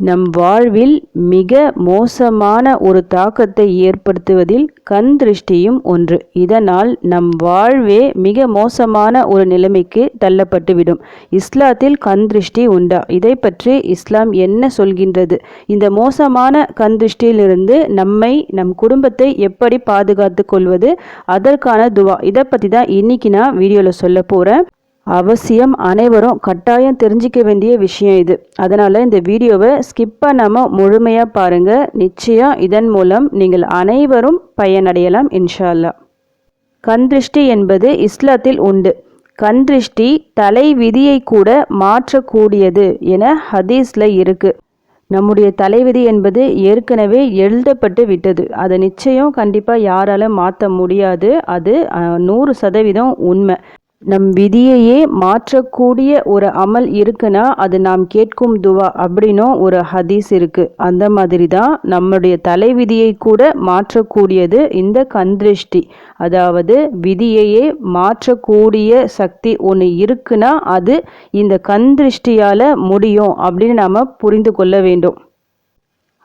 நம் வாழ்வில் மிக மோசமான ஒரு தாக்கத்தை ஏற்படுத்துவதில் கண் திருஷ்டியும் ஒன்று. இதனால் நம் வாழ்வே மிக மோசமான ஒரு நிலைமைக்கு தள்ளப்பட்டுவிடும். இஸ்லாத்தில் கண் திருஷ்டி உண்டா? இதை பற்றி இஸ்லாம் என்ன சொல்கின்றது? இந்த மோசமான கண் திருஷ்டியிலிருந்து நம்மை நம் குடும்பத்தை எப்படி பாதுகாத்து கொள்வது? அதற்கான துவா. இதை பற்றி தான் இன்னைக்கு நான் வீடியோவில் சொல்ல போகிறேன் அவசியம் அனைவரும் கட்டாயம் தெரிஞ்சிக்க வேண்டிய விஷயம் இது. அதனால் இந்த வீடியோவை ஸ்கிப் பண்ணாமல் முழுமையாக பாருங்கள் நிச்சயம் இதன் மூலம் நீங்கள் அனைவரும் பயனடையலாம் இன்ஷால்லா கண் திருஷ்டி என்பது இஸ்லாத்தில் உண்டு. கண் திருஷ்டி தலை விதியை கூட மாற்றக்கூடியது என ஹதீஸில் இருக்குது நம்முடைய தலைவிதி என்பது ஏற்கனவே எழுதப்பட்டு விட்டது. அதை நிச்சயம் கண்டிப்பாக யாரால மாற்ற முடியாது. அது நூறு சதவீதம் உண்மை. நம் விதியையே மாற்றக்கூடிய ஒரு அமல் இருக்குன்னா அது நாம் கேட்கும் துவா அப்படின்னும் ஒரு ஹதீஸ் இருக்கு. அந்த மாதிரி தான் நம்முடைய தலைவிதியை கூட மாற்றக்கூடியது இந்த கந்திருஷ்டி அதாவது விதியையே மாற்றக்கூடிய சக்தி ஒன்று இருக்குன்னா அது இந்த கந்திருஷ்டியால் முடியும் அப்படின்னு நாம் புரிந்து கொள்ள வேண்டும்.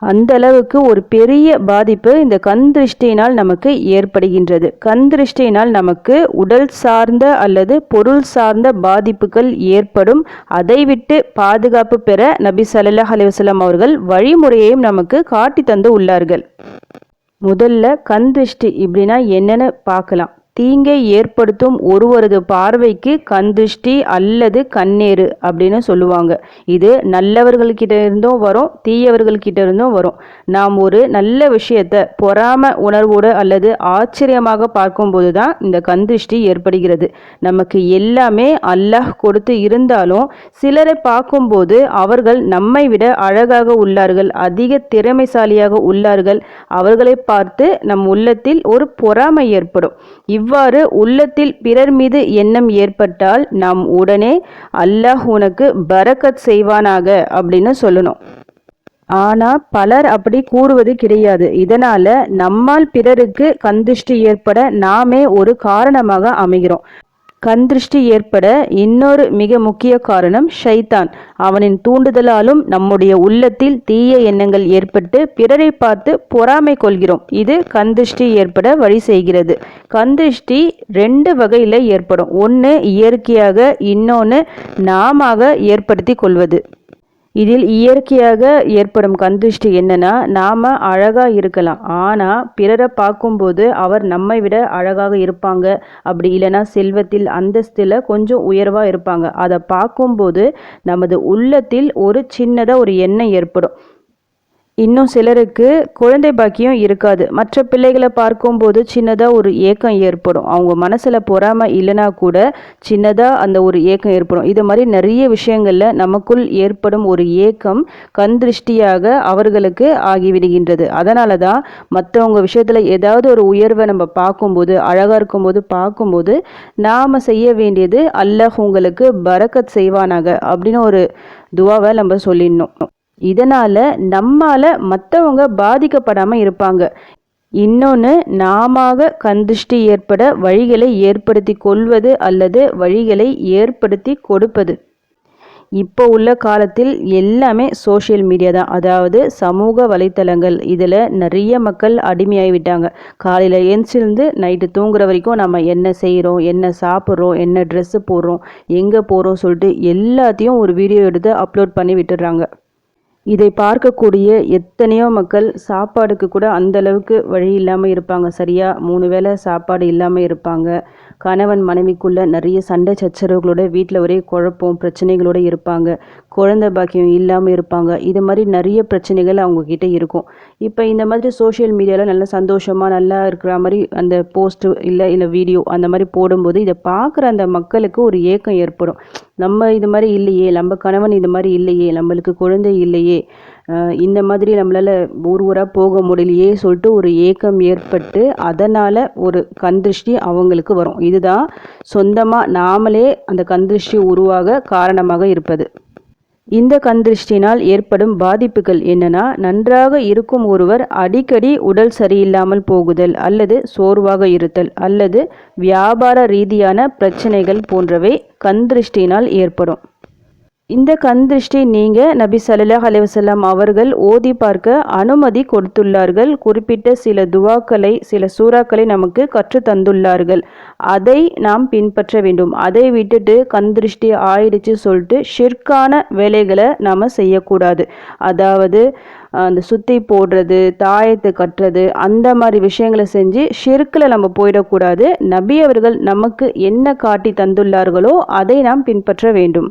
அந்த அளவுக்கு ஒரு பெரிய பாதிப்பு இந்த கண் திருஷ்டியினால் நமக்கு ஏற்படுகின்றது. கண் திருஷ்டியினால் நமக்கு உடல் சார்ந்த அல்லது பொருள் சார்ந்த பாதிப்புகள் ஏற்படும். அதை விட்டு பாதுகாப்பு பெற நபி சல்லாஹ் அலைஹி அவர்கள் வழிமுறையையும் நமக்கு காட்டி தந்து உள்ளார்கள். முதல்ல கண் திருஷ்டி இப்படின்னா என்னென்னு பார்க்கலாம். தீங்கை ஏற்படுத்தும் ஒருவரது பார்வைக்கு கந்துஷ்டி அல்லது கண்ணேறு அப்படின்னு சொல்லுவாங்க. இது நல்லவர்கள்கிட்ட இருந்தும் வரும் தீயவர்கள்கிட்ட இருந்தும் வரும். நாம் ஒரு நல்ல விஷயத்தை பொறாம உணர்வோடு அல்லது ஆச்சரியமாக பார்க்கும்போது தான் இந்த கண்திஷ்டி ஏற்படுகிறது. நமக்கு எல்லாமே அல்லாஹ் கொடுத்து இருந்தாலும் சிலரை பார்க்கும்போது அவர்கள் நம்மை விட அழகாக உள்ளார்கள் அதிக திறமைசாலியாக உள்ளார்கள். அவர்களை பார்த்து நம் உள்ளத்தில் ஒரு பொறாமை ஏற்படும். இவ்வாறு உள்ளத்தில் பிறர் மீது எண்ணம் ஏற்பட்டால் நாம் உடனே அல்லாஹ் உனக்கு பரக்கத் செய்வானாக அப்படின்னு சொல்லணும். ஆனா பலர் அப்படி கூறுவது கிடையாது. இதனால நம்மால் பிறருக்கு கந்திருஷ்டி ஏற்பட நாமே ஒரு காரணமாக அமைகிறோம். கந்திருஷ்டி ஏற்பட இன்னொரு மிக முக்கிய காரணம் ஷைத்தான் அவனின் தூண்டுதலாலும் நம்முடைய உள்ளத்தில் தீய எண்ணங்கள் ஏற்பட்டு பிறரை பார்த்து பொறாமை கொள்கிறோம். இது கந்திருஷ்டி ஏற்பட வழி செய்கிறது. கந்திருஷ்டி ரெண்டு வகையில் ஏற்படும். ஒன்று இயற்கையாக இன்னொன்று நாம ஏற்படுத்தி கொள்வது. இதில் இயற்கையாக ஏற்படும் கந்திருஷ்டி என்னன்னா நாம அழகா இருக்கலாம். ஆனா பிறரை பார்க்கும்போது அவர் நம்மை விட அழகாக இருப்பாங்க. அப்படி இல்லைன்னா செல்வத்தில் அந்தஸ்தில் கொஞ்சம் உயர்வா இருப்பாங்க. அதை பார்க்கும்போது நமது உள்ளத்தில் ஒரு சின்னதா ஒரு எண்ணம் ஏற்படும். இன்னும் சிலருக்கு குழந்தை பாக்கியம் இருக்காது. மற்ற பிள்ளைகளை பார்க்கும்போது சின்னதாக ஒரு ஏக்கம் ஏற்படும். அவங்க மனசில் பொறாமை இல்லைனா கூட சின்னதாக அந்த ஒரு ஏக்கம் ஏற்படும். இது மாதிரி நிறைய விஷயங்களில் நமக்குள் ஏற்படும் ஒரு ஏக்கம் கண் திருஷ்டியாக அவர்களுக்கு ஆகிவிடுகின்றது அதனால தான் மற்றவங்க விஷயத்தில் ஏதாவது ஒரு உயர்வை நம்ம பார்க்கும்போது அழகாக இருக்கும்போது பார்க்கும்போது நாம் செய்ய வேண்டியது அல்லாஹ் உங்களுக்கு பரக்கத் செய்வானாக அப்படின்னு ஒரு துவாவை நம்ம சொல்லிடணும். இதனால் நம்மால் மற்றவங்க பாதிக்கப்படாமல் இருப்பாங்க. இன்னொன்று நாம கந்திஷ்டி ஏற்பட வழிகளை ஏற்படுத்தி கொள்வது அல்லது வழிகளை ஏற்படுத்தி கொடுப்பது. இப்போ உள்ள காலத்தில் எல்லாமே சோஷியல் மீடியா தான். அதாவது சமூக வலைத்தளங்கள். இதில் நிறைய மக்கள் அடிமையாகிவிட்டாங்க காலையில் எழுந்திருந்து நைட்டு தூங்குற வரைக்கும் நம்ம என்ன செய்கிறோம் என்ன சாப்பிட்றோம் என்ன ட்ரெஸ்ஸு போடுறோம் எங்கே போகிறோம் சொல்லிட்டு எல்லாத்தையும் ஒரு வீடியோ எடுத்து அப்லோட் பண்ணி விட்டுடுறாங்க. இதை பார்க்கக்கூடிய எத்தனையோ மக்கள் சாப்பாடுக்கு கூட அந்த அளவுக்கு வழி இல்லாமல் இருப்பாங்க. சரியா? மூணு வேளை சாப்பாடு இல்லாமல் இருப்பாங்க. கணவன் மனைவிக்குள்ள நிறைய சண்டை சச்சரவுகளோட வீட்டில் ஒரே குழப்பம் பிரச்சனைகளோட இருப்பாங்க. குழந்தை பாக்கியம் இல்லாமல் இருப்பாங்க. இது மாதிரி நிறைய பிரச்சனைகள் அவங்கக்கிட்ட இருக்கும். இப்போ இந்த மாதிரி சோஷியல் மீடியாவில் நல்லா சந்தோஷமாக நல்லா இருக்கிற மாதிரி அந்த போஸ்ட்டு இல்லை இல்லை வீடியோ அந்த மாதிரி போடும்போது இதை பார்க்குற அந்த மக்களுக்கு ஒரு ஏக்கம் ஏற்படும். நம்ம இது மாதிரி இல்லையே நம்ம கணவன் இது மாதிரி இல்லையே நம்மளுக்கு குழந்தை இல்லையே இந்த மாதிரி நம்மளால் ஊர் ஊராக போக முடியலையே சொல்லிட்டு ஒரு ஏக்கம் ஏற்பட்டு அதனால் ஒரு கந்திருஷ்டி அவங்களுக்கு வரும். இதுதான் சொந்தமாக நாமளே அந்த கந்திருஷ்டி உருவாக காரணமாக இருப்பது. இந்த கந்திருஷ்டினால் ஏற்படும் பாதிப்புகள் என்னன்னா நன்றாக இருக்கும் ஒருவர் அடிக்கடி உடல் சரியில்லாமல் போகுதல் அல்லது சோர்வாக இருத்தல் அல்லது வியாபார ரீதியான பிரச்சனைகள் போன்றவை கந்திருஷ்டினால் ஏற்படும். இந்த கண் திருஷ்டி நீங்க நபி சல்லாஹ் அலைவசல்லாம் அவர்கள் ஓதி பார்க்க அனுமதி கொடுத்துள்ளார்கள். குறிப்பிட்ட சில துவாக்களை சில சூறாக்களை நமக்கு கற்று தந்துள்ளார்கள். அதை நாம் பின்பற்ற வேண்டும். அதை விட்டுட்டு கண் திருஷ்டி ஆயிடுச்சு சொல்லிட்டு ஷிர்கான வேலைகளை நாம் செய்யக்கூடாது. அதாவது அந்த சுத்தி போடுறது தாயத்தை கட்டுறது அந்த மாதிரி விஷயங்களை செஞ்சு ஷிர்கில் நம்ம போயிடக்கூடாது. நபி அவர்கள் நமக்கு என்ன காட்டி தந்துள்ளார்களோ அதை நாம் பின்பற்ற வேண்டும்.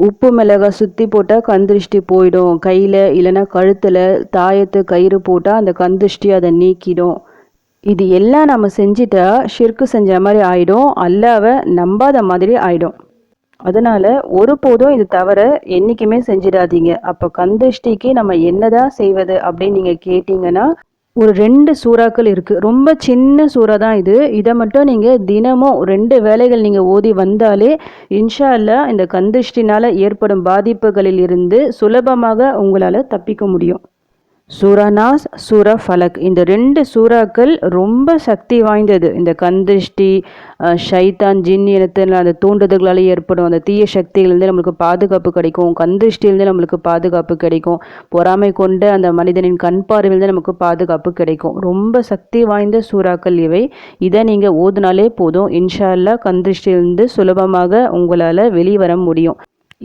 உப்பு மிளகாய் சுற்றி போட்டால் கந்திருஷ்டி போயிடும். கையில் இல்லைன்னா கழுத்தில் தாயத்து கயிறு போட்டால் அந்த கந்திருஷ்டி அதை நீக்கிடும். இது எல்லாம் நம்ம செஞ்சிட்டா ஷிர்கு செஞ்ச மாதிரி ஆகிடும் அல்லாவை நம்பாத மாதிரி ஆகிடும் அதனால் ஒருபோதும் இது தவிர என்றைக்குமே செஞ்சிடாதீங்க. அப்போ கந்திருஷ்டிக்கு நம்ம என்னதான் செய்வது அப்படின்னு நீங்கள் கேட்டிங்கன்னா ஒரு ரெண்டு சூறாக்கள் இருக்குது ரொம்ப சின்ன சூறா தான் இது. இதை மட்டும் நீங்கள் தினமும் ரெண்டு வேலைகள் நீங்கள் ஓதி வந்தாலே இன்ஷா அல்லா இந்த கந்திஷ்டினால் ஏற்படும் பாதிப்புகளில் இருந்து சுலபமாக உங்களால் தப்பிக்க முடியும். சூரநாஸ் சூரா ஃபலக். இந்த ரெண்டு சூறாக்கள் ரொம்ப சக்தி வாய்ந்தது. இந்த கந்திருஷ்டி ஷைத்தான் ஜின் இனத்தில் அந்த தூண்டுதல்களால் ஏற்படும். அந்த தீய சக்தியிலேருந்து நம்மளுக்கு பாதுகாப்பு கிடைக்கும். கந்திஷ்டியிலேருந்து நம்மளுக்கு பாதுகாப்பு கிடைக்கும். பொறாமை கொண்ட அந்த மனிதனின் கண் பார்வையிலேருந்து நமக்கு பாதுகாப்பு கிடைக்கும். ரொம்ப சக்தி வாய்ந்த சூறாக்கள் இவை. இதை நீங்கள் ஓதுனாலே போதும். இன்ஷா அல்லா சுலபமாக உங்களால் வெளிவர முடியும்.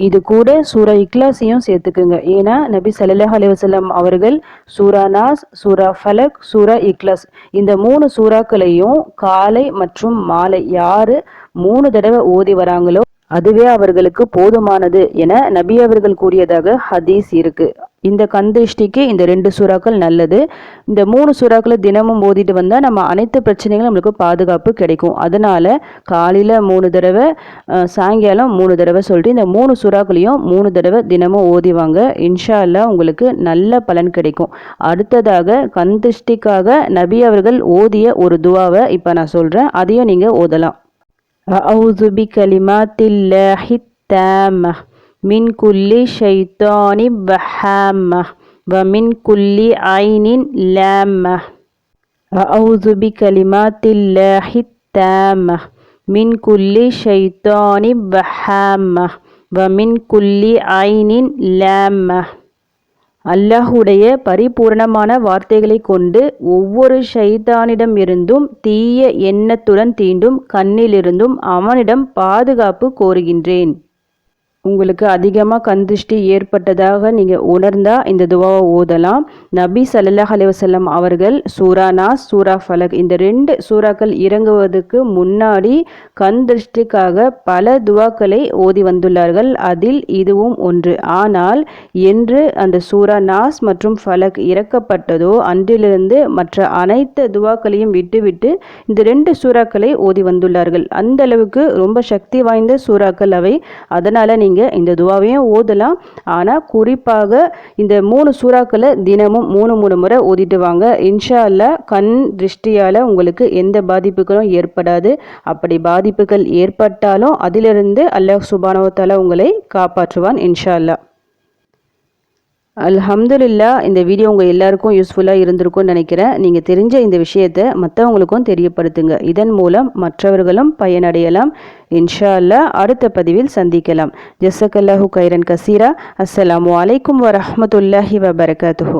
இது கூட சூரா இக்லாஸையும் சேர்த்துக்குங்க. ஏன்னா நபி சல்லாஹ் அலைவசல்லம் அவர்கள் சூரா நாஸ் சூரா ஃபலக் சூரா இக்லாஸ். இந்த மூணு சூறாக்களையும் காலை மற்றும் மாலை யாரு மூணு தடவை ஓதி வராங்களோ அதுவே அவர்களுக்கு போதுமானது என நபி அவர்கள் கூறியதாக ஹதீஸ் இருக்கு. இந்த கந்திஷ்டிக்கு இந்த ரெண்டு சுறாக்கள் நல்லது. இந்த மூணு சுறாக்களை தினமும் ஓதிட்டு வந்தால் நம்ம அனைத்து பிரச்சனைகளும் நம்மளுக்கு பாதுகாப்பு கிடைக்கும். அதனால் காலையில் மூணு தடவை சாயங்காலம் மூணு தடவை சொல்லிட்டு இந்த மூணு சுறாக்களையும் மூணு தடவை தினமும் ஓதிவாங்க இன்ஷா அல்லா உங்களுக்கு நல்ல பலன் கிடைக்கும். அடுத்ததாக கந்திஷ்டிக்காக நபி அவர்கள் ஓதிய ஒரு துவாவை இப்போ நான் சொல்கிறேன் அதையும் நீங்கள் ஓதலாம். அவுதுபி கலிமா தில்ல ஹித்தாம மின் குல்லி ஷைத்தானி பஹாம வ மின் குல்லி ஐனின் லாம. அவுது பி கலிமாத்தில்லாஹி தாம மின் குல்லி ஷைத்தானி பஹாம வ மின் குல்லி ஐனின் லாம. அல்லாஹுடைய பரிபூர்ணமான வார்த்தைகளை கொண்டு ஒவ்வொரு ஷைதானிடம் தீய எண்ணத்துடன் தீண்டும் கண்ணிலிருந்தும் அவனிடம் பாதுகாப்பு கோருகின்றேன். உங்களுக்கு அதிகமாக கந்திஷ்டி ஏற்பட்டதாக நீங்கள் உணர்ந்தால் இந்த துவாவை ஓதலாம். நபி சல்லாஹ் அலைவசல்லம் அவர்கள் சூரா நாஸ் சூரா ஃபலக் இந்த ரெண்டு சூறாக்கள் இறங்குவதற்கு முன்னாடி கந்திருஷ்டிக்காக பல துவாக்களை ஓதி வந்துள்ளார்கள். அதில் இதுவும் ஒன்று. ஆனால் என்று அந்த சூரா நாஸ் மற்றும் ஃபலக் இறக்கப்பட்டதோ அன்றிலிருந்து மற்ற அனைத்து துவாக்களையும் விட்டுவிட்டு இந்த ரெண்டு சூறாக்களை ஓதி வந்துள்ளார்கள். அந்த அளவுக்கு ரொம்ப சக்தி வாய்ந்த சூறாக்கள் அவை. அதனால் நீங்கள் நீங்கள் இந்த துவாவையும் ஓதலாம். ஆனால் குறிப்பாக இந்த மூணு சூறாக்களை தினமும் மூணு மூணு முறை ஓதிட்டு வாங்க. இன்ஷா அல்லா கண் திருஷ்டியால் உங்களுக்கு எந்த பாதிப்புகளும் ஏற்படாது. அப்படி பாதிப்புகள் ஏற்பட்டாலும் அதிலிருந்து அல்லாஹ் சுபானவத்தால் உங்களை காப்பாற்றுவான் இன்ஷா அல்லா அல்ஹம்துலில்லா இந்த வீடியோ உங்கள் எல்லாருக்கும் யூஸ்ஃபுல்லாக இருந்திருக்கும்னு நினைக்கிறேன். நீங்கள் தெரிஞ்ச இந்த விஷயத்தை மற்றவங்களுக்கும் தெரியப்படுத்துங்க. இதன் மூலம் மற்றவர்களும் பயனடையலாம். இன்ஷா அல்லா அடுத்த பதிவில் சந்திக்கலாம். ஜசக்கல்லாஹு கைரன் கசீரா. அஸ்ஸலாமு அலைக்கும் வரமத்துல்லாஹி வபரகாத்துஹூ.